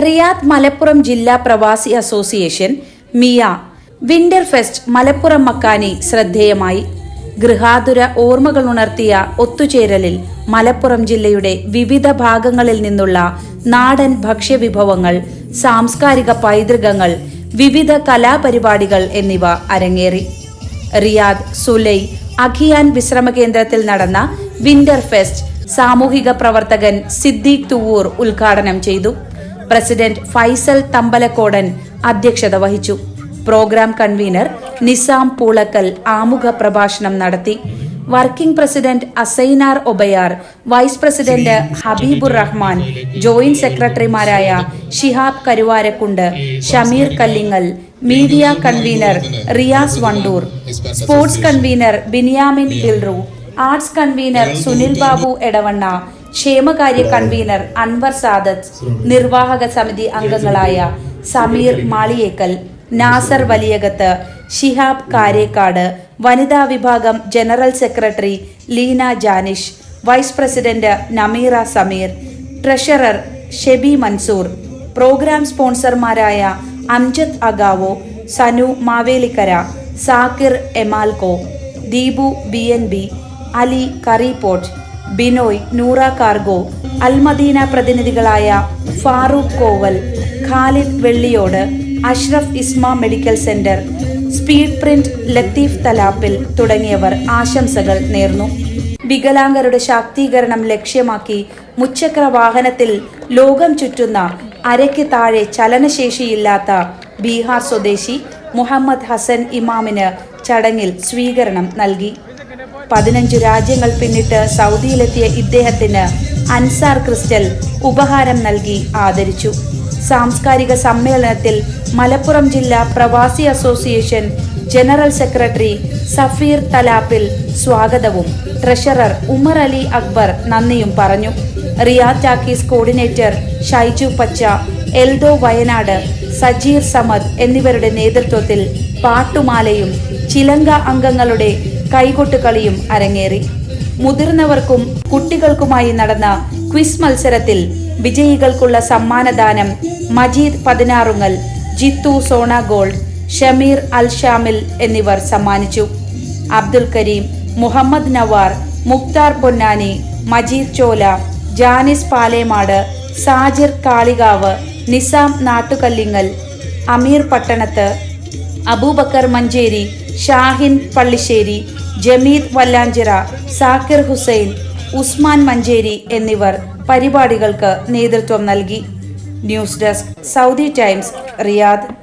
Riyadh Malappuram ജില്ലാ പ്രവാസി association മിയ. വിന്റർ ഫെസ്റ്റ് മലപ്പുറം മക്കാനി ശ്രദ്ധേയമായി. ഗൃഹാതുര ഓർമ്മകൾ ഉണർത്തിയ ഒത്തുചേരലിൽ മലപ്പുറം ജില്ലയുടെ വിവിധ ഭാഗങ്ങളിൽ നിന്നുള്ള നാടൻ ഭക്ഷ്യവിഭവങ്ങൾ സാംസ്കാരിക പൈതൃകങ്ങൾ വിവിധ കലാപരിപാടികൾ എന്നിവ അരങ്ങേറി. റിയാദ് സുലൈ അഖിയാൻ വിശ്രമ കേന്ദ്രത്തിൽ നടന്ന വിന്റർ ഫെസ്റ്റ് സാമൂഹിക പ്രവർത്തകൻ സിദ്ദീഖ് തുവൂർ ഉദ്ഘാടനം ചെയ്തു. പ്രസിഡന്റ് ഫൈസൽ തമ്പലക്കോടൻ അധ്യക്ഷത വഹിച്ചു. പ്രോഗ്രാം കൺവീനർ നിസാം പൂളക്കൽ ആമുഖ പ്രഭാഷണം നടത്തി. Working president Asainar Obayar vice president Habeebur Rahman joint സെക്രട്ടറിമാരായ Shihab Karuvarakundu Shameer Kallingal media convener Riyas Wandoor sports convener Biniyamin Dilru arts convener Sunil Babu Edavanna ക്ഷേമകാര്യ കൺവീനർ അൻവർ സാദത്ത് നിർവാഹക സമിതി അംഗങ്ങളായ സമീർ മാളിയേക്കൽ നാസർ വലിയകത്ത് ഷിഹാബ് കാരേക്കാട് വനിതാ വിഭാഗം general secretary Leena Janish vice president Nameera Sameer treasurer Shebi Mansoor program സ്പോൺസർമാരായ Amjad അഗാവോ Sanu Mavelikkara Zakir എമാൽകോ Deepu B N B Ali curry pot Binoy Noora cargo Al Madina പ്രതിനിധികളായ Farooq Koval Khalid Velliyod Ashraf Isma medical centre speed print Latheef Thalappil തുടങ്ങിയവർ ആശംസകൾ നേർന്നു. വികലാംഗരുടെ ശാക്തീകരണം ലക്ഷ്യമാക്കി മുച്ചക്ര വാഹനത്തിൽ ലോകം ചുറ്റുന്ന അരയ്ക്ക് താഴെ ചലനശേഷിയില്ലാത്ത ബീഹാർ സ്വദേശി മുഹമ്മദ് ഹസൻ ഇമാമിന് ചടങ്ങിൽ സ്വീകരണം നൽകി. പതിനഞ്ചു രാജ്യങ്ങൾ പിന്നിട്ട് സൗദിയിലെത്തിയ ഇദ്ദേഹത്തിന് അൻസാർ ക്രിസ്റ്റൽ ഉപഹാരം നൽകി ആദരിച്ചു. സാംസ്കാരിക സമ്മേളനത്തിൽ മലപ്പുറം ജില്ലാ പ്രവാസി association general secretary Safeer Thalappil സ്വാഗതവും ട്രഷറർ ഉമർ അലി അക്ബർ നന്ദിയും പറഞ്ഞു. റിയാദ് ടാക്കീസ് കോർഡിനേറ്റർ ഷൈജു പച്ച എൽദോ വയനാട് സജീർ സമദ് എന്നിവരുടെ നേതൃത്വത്തിൽ പാട്ടുമാലയും ചിലങ്ക അംഗങ്ങളുടെ കൈകൊട്ടുകളിയും അരങ്ങേറി. മുതിർന്നവർക്കും കുട്ടികൾക്കുമായി നടന്ന ക്വിസ് മത്സരത്തിൽ വിജയികൾക്കുള്ള സമ്മാനദാനം മജീദ് പതിനാറുങ്ങൽ ജിത്തു സോണ ഗോൾഡ് ഷമീർ അൽ ഷാമിൽ എന്നിവർ സമ്മാനിച്ചു. അബ്ദുൽ കരീം മുഹമ്മദ് നവാർ മുക്താർ പൊന്നാനി മജീദ് ചോല ജാനിസ് പാലേമാട് സാജിർ കാളികാവ് നിസാം നാട്ടുകല്ലിങ്ങൽ അമീർ പട്ടണത്ത് അബൂബക്കർ മഞ്ചേരി ഷാഹിൻ പള്ളിശ്ശേരി ജമീദ് വല്ലാഞ്ചിറ സാക്കിർ ഹുസൈൻ ഉസ്മാൻ മഞ്ചേരി എന്നിവർ പരിപാടികൾക്ക് നേതൃത്വം നൽകി. News desk Saudi Times Riyadh.